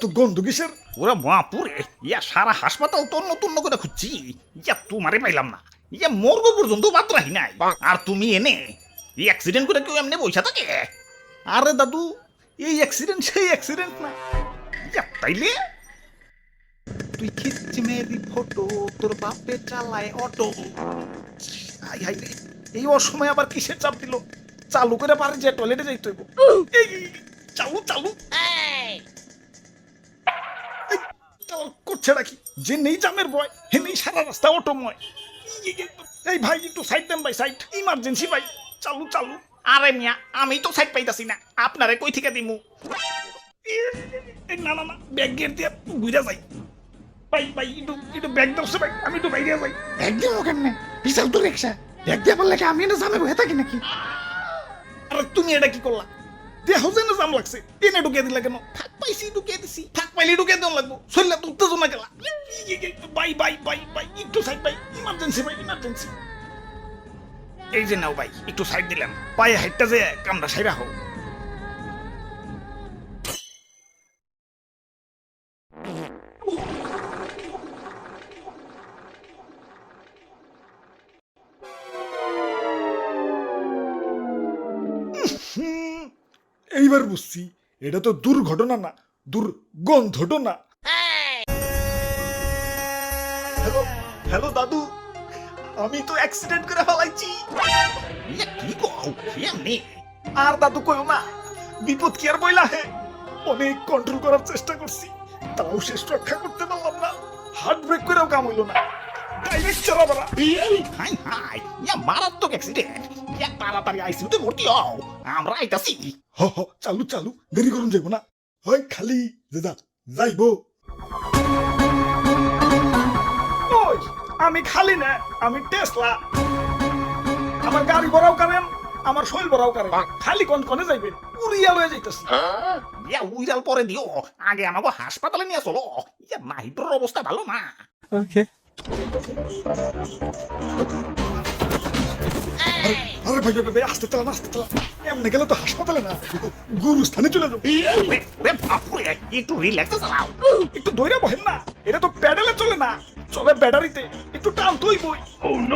এত গন্ধ কিসের? ওরা বাপুরে ইয়া সারা হাসপাতাল তন্ন তন্ন করে খুঁজছি। ইয়া তোমারে পাইলাম না। ইয়া মর্গ পর্যন্ত বাদ রাখি নাই। আর তুমি এনে এই অ্যাক্সিডেন্ট করে কেউ এমনি বইসা থাকে? আরে দাদু এই অ্যাক্সিডেন্ট সেই অ্যাক্সিডেন্ট না। ইয়া তাইলে? তুই খিচ্ছি মেরি ফটো তোর বাপে চালায় অটো হাই হাই রে এই অসময় আবার কিসের চাপ দিল? চালু করে পারে যে টয়লেটে যাইতে চালু চালু। চালু নাকি? যে নেই জামের বয় হে নেই সারা রাস্তা অটোময়। এই, ভাই একটু সাইড দেন ভাই সাইড ইমার্জেন্সি ভাই চালু চালু। আরে মিয়া আমি তো সাইড পাইতাছি না আপনারে কই থেকে দিমু? না না না ব্যাগ গিয়ে দিয়ে ঘুরে যাই। ভাই ভাই একটু একটু ব্যাগ দরছে ভাই আমি একটু বাইরে যাই। ব্যাগ দিয়ে ওখান না বিশাল তো রিক্সা ব্যাগ দিয়ে বললে কি আমি না জামে বসে থাকি নাকি? আরে তুমি এটা কি করলা? দেহ যেন জাম লাগছে এনে ঢুকিয়ে দিলা কেন? পাইছি ঢুকিয়ে দিছি থাক পাইলে ঢুকিয়ে দেওয়া লাগবো শরীরে উত্তেজনা গেলা বাই বাই বাই বাই একটু সাইড বাই ইমার্জেন্সি ভাই ইমার্জেন্সি এই যে নাও ভাই একটু সাইড দিলাম পায়ে হাইটটা যে কামড়া সাইরা হোক এইবার বুঝছি এটা তো দুর্ঘটনা না দুর্গন্ধটনা। হ্যালো হ্যালো দাদু আমি তো অ্যাক্সিডেন্ট করে ফেলাইছি। কি কও আর দাদু কইও না বিপদ কি আর বইলা হে? অনেক কন্ট্রোল করার চেষ্টা করছি তাও শেষ রক্ষা করতে পারলাম না। হার্ট ব্রেক করেও কাম হইল না। ডাইরেক্ট চারা বাড়া। হাই হাই ইয়া মারাত্মক অ্যাক্সিডেন্ট তাড়াতাড়ি আইসিইউতে ভর্তি হও। আমরা আইতাছি। হ হ চালু চালু দেরি করুন যাইব না। হয় খালি দাদা যাইব। আমি খালি না আমি টেসলা। আমার গাড়ি ভরাও করেন আমার শৈল ভরাও করেন। খালি কোন কোনে যাইবেন উড়িয়া লয়ে যাইতেছি। ইয়া উইরাল পরে দিও। আগে আমাকে হাসপাতালে নিয়ে চলো। ইয়া নাইট্রোর অবস্থা ভালো না। আরে ভাই ভাই আস্তে চালান আস্তে চালান এমনি গেলে তো হাসপাতালে না। গুরু স্থানে চলে যাব। একটু রিল্যাক্স চালাও। একটু দইরা বহেন না। এটা তো প্যাডেলে চলে না। চলে ব্যাটারিতে। একটু টান তুই বই। ওরে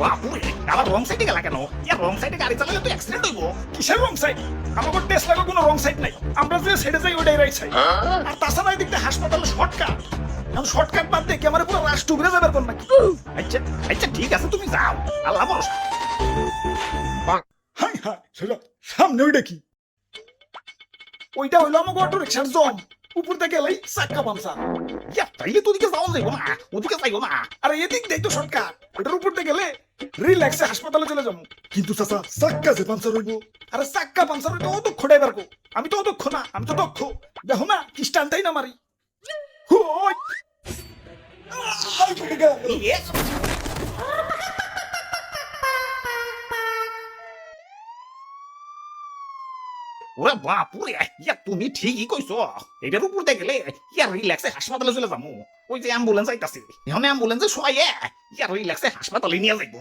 বাপুরে আবার রং সাইডে গেলা কেন? ইয়া রং সাইডে গাড়ি চালালে তো অ্যাক্সিডেন্ট হইব। কিসের রং সাইড আমাদের টেস্ট লাগো কোনো রং সাইড নাই। আমরা যে সাইডে যাই ওইটাই রাইট সাইড আর তাছাড়া এই দিকটা হাসপাতালে শর্টকাট এখন শর্টকাট বাদ দিয়ে ক্যামেরা পুরো রাশ টুকরে যাবে কোন নাকি? আচ্ছা আচ্ছা ঠিক আছে তুমি যাও। আল্লাহ ভরসা। হাই হাই সেটা সামনে ওইটা কি? ওইটা হইল আমাকে অটো রিক্সার জম। উপর থেকে এলাই চাক্কা পামসার ইয়া তাইলে তো ওদিকে যাওয়া যাইব না ওদিকে যাইব না আর এদিক দেখ শর্টকাট ওটার উপর দিয়ে গেলে রিল্যাক্সে হাসপাতালে চলে যাব কিন্তু চাচা চাক্কা যে পাঞ্চার হইব আরে চাক্কা পাঞ্চার হইতে অত ড্রাইভার পারব আমি তো অদক্ষ না আমি তো দক্ষ দেখো না কি স্টানটাই না মারি হুই! ওরে বাপুরে, ইয়া, তুমি ঠিকই কইছো। এটার উপর দিয়ে গেলে, ইয়া রিল্যাক্সে হাসপাতালে চলে যাব। ওই যে অ্যাম্বুলেন্স আইতাছে, এখন অ্যাম্বুলেন্সে শোয়াইয়ে, ইয়া রিল্যাক্সে হাসপাতালে নিয়ে যাইবো।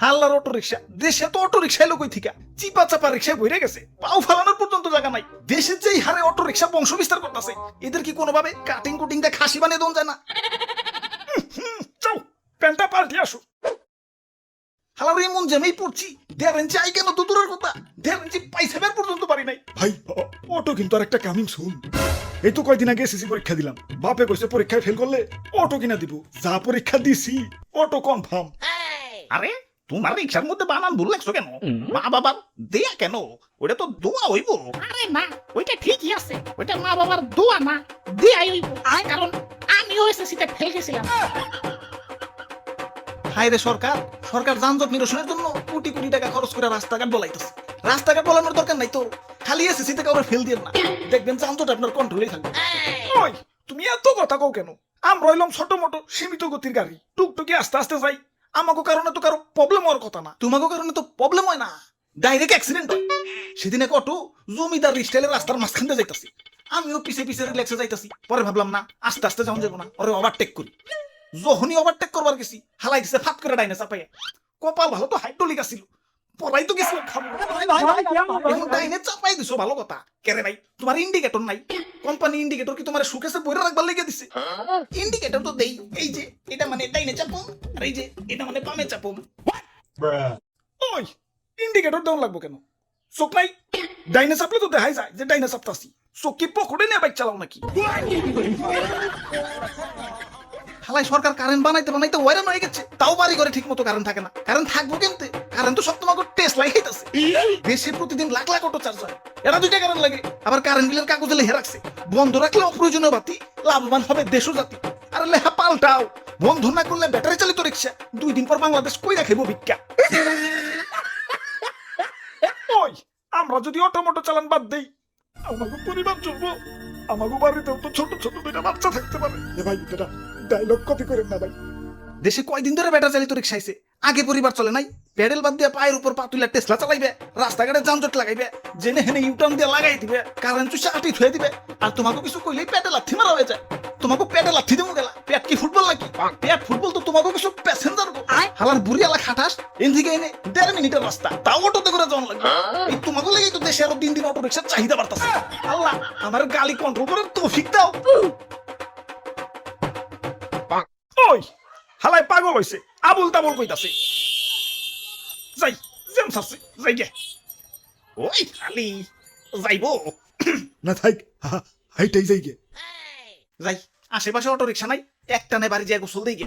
হাল্লার অটো রিক্সা দেশে তো অটো রিক্সা এলো কই থিকা চিপা চাপা রিক্সায় বইরে গেছে, পাও ফালানোর পর্যন্ত জায়গা নাই। দেশের যেই হারে অটো রিক্সা বংশ বিস্তার করতেছে, এদের কি কোনোভাবে কাটিং কুটিং দিয়ে খাসি বানিয়ে দন যায় না? যাও, প্যান্টটা পাল্টে আসো। হালার এমন জেমেই পড়ছি দেড় ইঞ্চি আই কেন তো দূরের কথা? দেড় ইঞ্চি পাইসাবের পর্যন্ত পারি নাই। ভাই অটো কিন্তু আর একটা কামিং শুন এই তো কয়দিন আগে এসএসসি পরীক্ষা দিলাম। বাপে কইছে পরীক্ষায় ফেল করলে অটো কিনা দিব। যা পরীক্ষা দিছি অটো কনফার্ম আরে তোমার রিক্সার মধ্যে বানান ভুল লাগছো কেন? মা বাবার দেয়া কেন? ওটা তো দোয়া হইব। আরে না ওইটা ঠিকই আছে। ওইটা মা বাবার দোয়া না দেয়াই হইব। কারণ আমিও এসএসসিতে ফেল গেছিলাম। হায় রে সরকার সরকার যানজট নিরসনের জন্য কোটি কোটি টাকা খরচ করে রাস্তাঘাট বলাইতেছে। রাস্তাঘাট বলানোর দরকার নাই তো খালি এসএসসি থেকে কাউরে ফেল দিয়ে না। দেখবেন যানজট আপনার কন্ট্রোলেই থাকবে। ওই তুমি এত কথা কও কেন? আমরা হইলাম ছোট মোটো সীমিত গতির গাড়ি। টুকটুকি আস্তে আস্তে যাই। আমাকে কারণে তো কারও প্রবলেম হওয়ার কথা না। তোমাকে কারণে তো প্রবলেম হয় না। ডাইরেক্ট অ্যাক্সিডেন্ট হয়। সেদিন এক অটো জমিদার স্টাইলের রাস্তার মাঝখান দিয়ে যাইতাছি। আমিও পিছে পিছে রিল্যাক্সে যাইতাছি। পরে ভাবলাম না আস্তে আস্তে যাওয়া যাব না। ওরে ওভারটেক করি। যখনই ওভারটেক করবার গেছি। হালাই দিছে ফাত করে ডাইনে চাপাইয়া কপাল ভালো তো হাইড্রোলিক আছিল। পড়াই তো এখন ডাইনে চাপাই দিছো ভালো কথা। কেরে ভাই তোমার ইন্ডিকেটর নাই। কোম্পানি ইন্ডিকেটর কি তোমার সুকেসে বইরা রাখবার লেগে দিছে? ইন্ডিকেটর তো দেই। এই যে এটা মানে ডাইনে চাপুম আর এই যে এটা মানে বামে চাপুম। ওই ইন্ডিকেটর দেওয়া লাগবো কেন? চোখ নাই? ডাইনে চাপলে তো দেখাই যায় যে ডাইনে চাপতাছি। চোখ কি পকড়ে নিয়ে বাইক চালাও নাকি? হালাই সরকার কারেন্ট বানাইতে বানাইতে ওয়ারান হয়ে গেছে। তাও বাড়ি করে ঠিক মতো কারেন্ট থাকে না। কারেন্ট থাকব কেমতে? কারেন্ট তো সব তোমাকে টেস্ট লাগাই খাইতেছে। দেশে প্রতিদিন লাখ লাখ অটো চার্জ হয়। এরা দুইটা কারেন্ট লাগে। আবার কারেন্ট বিলের কাগজে লেখে রাখছে, বন্ধ রাখলে অপ্রয়োজনীয় বাতি, লাভবান হবে দেশ ও জাতি। আর লেখা পাল্টাও। বন্ধ না করলে ব্যাটারি চালিত রিক্সা দুই দিন পর বাংলাদেশ কই রাখিব ভিক্ষা। ওই, আমরা যদি অটো মোটো চালান বাদ দেই আমাকে পরিবার চলবো আমাকে বাড়িতেও তো ছোট ছোট দুইটা বাচ্চা থাকতে পারে। এ ভাই, এটা ডায়লগ কপি করেন না ভাই। দেশে কয়দিন ধরে ব্যাটারি চালিত রিক্সা আইছে? আগে পরিবার চলে নাই প্যাডেল বাদ দিয়ে পায়ের উপর পাতুলা টেসলা চালাইবে রাস্তাঘাটে যানজট লাগাইবে জেনে হেনে ইউটার্ন দিয়ে লাগাই দিবে কারেন্ট চুষে আটি থুয়ে দিবে আর তোমাকে কিছু কইলেই পেটে লাথি মারা হয়ে যায়। তোমাকে পেটে লাথি দেবো গেলা পেট কি ফুটবল নাকি? পেট ফুটবল তো তোমাকে কিছু প্যাসেঞ্জার হালার বুড়ি আলা খাটাস এন থেকে এনে দেড় মিনিটের রাস্তা তাও অটোতে করে যাওয়া লাগবে। এই তোমাকে লেগে তো দেশে আরও দিন দিন অটো রিক্সার চাহিদা বাড়তাছে। আল্লাহ আমার গালি কন্ট্রোল করার তৌফিক দাও। ওই হালাই পাগল হইছে আবুল তাবুল কইতাছে। যাই জেম সারছে যাই গে। ওই খালি যাইব। না থাক হাইটাই যাই গে। যাই আশেপাশে অটো রিক্সা নাই একটা নে বাড়ি যায় গোসল দিই গে।